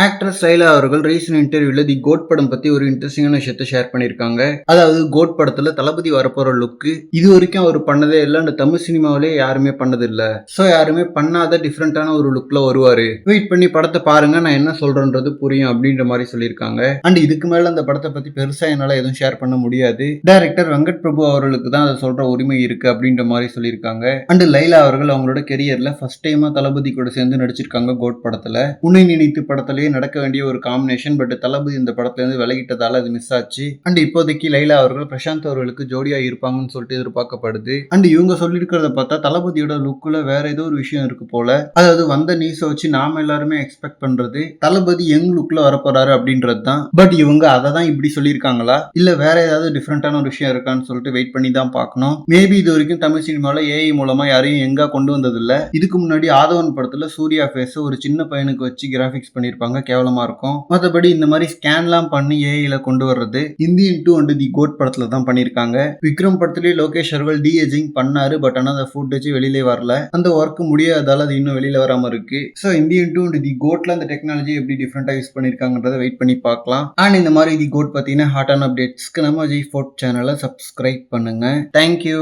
Actress Laila அவர்கள் recent இன்டர்வியூல தி code படம் பத்தி ஒரு இன்ட்ரெஸ்டிங்கான விஷயத்த ஷேர் பண்ணியிருக்காங்க. அதாவது கோட் படத்துல தளபதி வரப்போற லுக்கு இது வரைக்கும் அவர் பண்ணதே இல்லை. அந்த தமிழ் சினிமாவிலே யாருமே பண்ணது இல்ல. சோ யாருமே பண்ணாத டிஃப்ரெண்டான ஒரு லுக்ல வருவாரு. வெயிட் பண்ணி படத்தை பாருங்க. நான் என்ன சொல்றேன்றது புரியும் அப்படின்ற மாதிரி சொல்லியிருக்காங்க. அண்ட் இதுக்கு மேல அந்த படத்தை பத்தி பெருசா என்னால எதுவும் ஷேர் பண்ண முடியாது. டைரக்டர் வெங்கட் பிரபு அவர்களுக்கு தான் அதை சொல்ற உரிமை இருக்கு அப்படின்ற மாதிரி சொல்லியிருக்காங்க. அண்ட் லைலா அவர்கள் அவங்களோட கெரியர்ல ஃபர்ஸ்ட் டைமா தளபதி கூட சேர்ந்து நடிச்சிருக்காங்க கோட் படத்துல. உன்னை நினைத்து படத்திலேயே நடக்க வேண்டிய ஒரு காம்பினேஷன் பட் தளபதி இந்த படத்துலேருந்து விலகிட்டதால அது மிஸ் ஆச்சு. அண்ட் இப்போதைக்கு லைலா அவர்கள் பிரசாந்த் அவர்களுக்கு ஜோடியா இருப்பாங்கன்னு சொல்லிட்டு எதிர்பார்க்கப்படுது. அண்ட் இவங்க சொல்லியிருக்கிறத பார்த்தா தளபதியோட லுக்கில் வேற ஏதோ ஒரு விஷயம் இருக்கு போல. அதாவது வந்த நியூஸை வச்சு நாம எல்லாருமே எக்ஸ்பெக்ட் பண்றது தளபதி யங் லுக்ல வரப்போறாரு அப்படின்றது தான் பட் இவங்க அதை தான் இப்படி சொல்லியிருக்காங்களா? இல்ல வேற ஏதாவது டிஃப்ரெண்டான ஒரு விஷயம் இருக்கான்னு சொல்லிட்டு வெயிட் பண்ணி தான் பார்க்கணும். மேபி இது வரைக்கும் தமிழ் சினிமாவில் ஏஐ மூலமா யாரையும் எங்கா கொண்டு வந்ததில்ல. இதுக்கு முன்னாடி ஆதவன் படத்துல சூர்யா ஃபேஸ் ஒரு சின்ன பையனுக்கு வச்சு கிராஃபிக்ஸ் பண்ணியிருப்பாங்க. கேவலமா இருக்கும். மற்றபடி இந்த மாதிரி ஸ்கேன்லாம் பண்ணி ஏஐல கொண்டு வர்றது Indian two and the GOAT படத்துல தான் பண்ணியிருக்காங்க விக்ரம் படத்துலேயே லோகேஷ் அவர்கள் டி ஏஜிங் பண்ணாரு பட் ஆனால் அந்த ஃபுட்டேஜ் வெளியிலே வரல. அந்த ஒர்க் முடியாதால அது இன்னும் வெளியில வராம இருக்கு. So Indian two and the கோட்ல அந்த டெக்னாலஜி எப்படி டிஃப்ரெண்ட்டாக யூஸ் பண்ணியிருக்காங்கன்றதை வெயிட் பண்ணி பார்க்கலாம். அண்ட் இந்த மாதிரி தி கோட் பார்த்தீங்கன்னா ஹாட் ஆன் அப்டேட்ஸ்க்கு நம்ம ஜி ஃபோர்ட் சேனலை சப்ஸ்கிரைப் பண்ணுங்க. Thank you